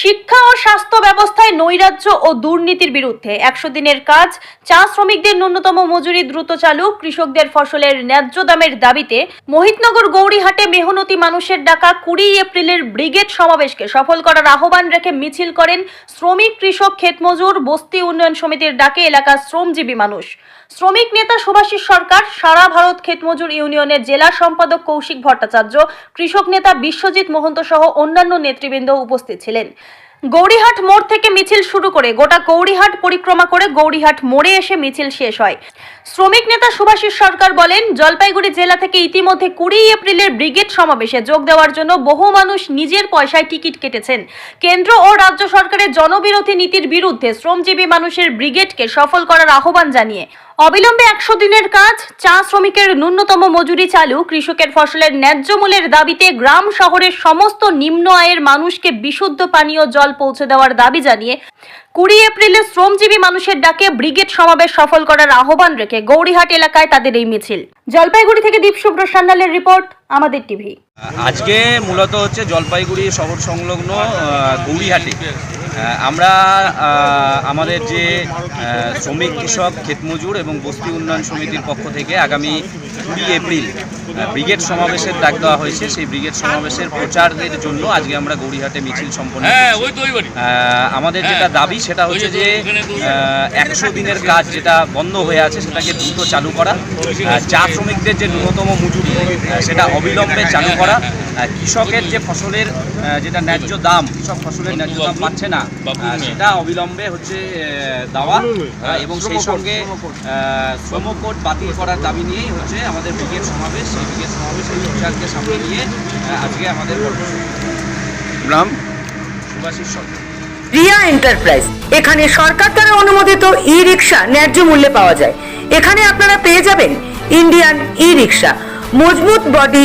শিক্ষা ও স্বাস্থ্য ব্যবস্থায় নৈরাজ্য ও দুর্নীতির বিরুদ্ধে একশো দিনের কাজ, চা শ্রমিকদের ন্যূনতম মজুরি দ্রুত চালু, কৃষকদের ফসলের ন্যায্য দামের দাবিতে মোহিতনগর গৌরীহাটে মেহনতি মানুষের ডাকা কুড়ি এপ্রিলের ব্রিগেড সমাবেশকে সফল করার আহ্বান রেখে মিছিল করেন শ্রমিক, কৃষক, ক্ষেতমজুর, বস্তি উন্নয়ন সমিতির ডাকে এলাকার শ্রমজীবী মানুষ। শ্রমিক নেতা সুভাষিস সরকার, সারা ভারত ক্ষেতমজুর ইউনিয়নের জেলা সম্পাদক কৌশিক ভট্টাচার্য, কৃষক নেতা বিশ্বজিৎ মহন্ত সহ অন্যান্য নেতৃবৃন্দ উপস্থিত ছিলেন। গৌরীহাট মোড় থেকে মিছিল শুরু করে গোটা গৌরীহাট পরিক্রমা করে গৌরীহাট মোড়ে এসে মিছিল শেষ হয়। শ্রমিক নেতা সুভাষিস সরকার বলেন, জলপাইগুড়ি জেলা থেকে ইতিমধ্যে কুড়ি এপ্রিলের ব্রিগেড সমাবেশে যোগ দেওয়ার জন্য বহু মানুষ নিজের পয়সায় টিকিট কেটেছেন। কেন্দ্র ও রাজ্য সরকারের জনবিরোধী নীতির বিরুদ্ধে শ্রমজীবী মানুষের ব্রিগেডকে সফল করার আহ্বান জানিয়ে অবিলম্বে একশো দিনের কাজ, চা শ্রমিকের ন্যূনতম মজুরি চালু, কৃষকের ফসলের ন্যায্য মূল্যের দাবিতে গ্রাম শহরের সমস্ত নিম্ন আয়ের মানুষকে বিশুদ্ধ পানীয় জল পৌঁছে দেওয়ার দাবি জানিয়ে কুড়ি এপ্রিলে শ্রমজীবী মানুষের ডাকে ব্রিগেড সমাবেশ সফল করার আহ্বান রেখে গৌরীহাট এলাকায় তাদের এই মিছিল। জলপাইগুড়ি থেকে দীপশুভ্র সান্যালের রিপোর্ট, আমাদের টিভি। আজকে মূলত হচ্ছে জলপাইগুড়ি শহর সংলগ্ন গৌরীহাটে। আমরা আমাদের যে শ্রমিক কৃষক ক্ষেতমজুর এবং বস্তি উন্নয়ন সমিতির পক্ষ থেকে আগামী কুড়ি এপ্রিল ব্রিগেড সমাবেশের ডাক দেওয়া হয়েছে। সেই ব্রিগেড সমাবেশের প্রচারের জন্য আজকে আমরা গৌরীহাটে মিছিল সম্পন্ন হ্যাঁ আমাদের যেটা দাবি সেটা হচ্ছে যে একশো দিনের কাজ যেটা বন্ধ হয়ে আছে সেটাকে দ্রুত চালু করা। চা শ্রমিকদের যে ন্যূনতম মজুরি সেটা অবিলম্বে চালু করা। কৃষকের যে ফসলের যেটা ন্যায্য দাম কৃষক ফসলের ন্যায্য দাম পাচ্ছে না সেটা অবিলম্বে হচ্ছে দেওয়া এবং সেই সঙ্গে আহ, শ্রম কোড বাতিল করার দাবি নিয়েই হচ্ছে আমাদের ব্রিগেড সমাবেশ। সেই ব্রিগেড সমাবেশের প্রচারকে সামনে নিয়ে আজকে আমাদের কর্মসূচি। নাম? সুভাষিস সরকার। রিয়া এন্টারপ্রাইজ। এখানে সরকার দ্বারা অনুমোদিত ই রিক্সা ন্যায্য মূল্যে পাওয়া যায়। এখানে আপনারা পেয়ে যাবেন ইন্ডিয়ান ই রিক্সা মজবুত বডি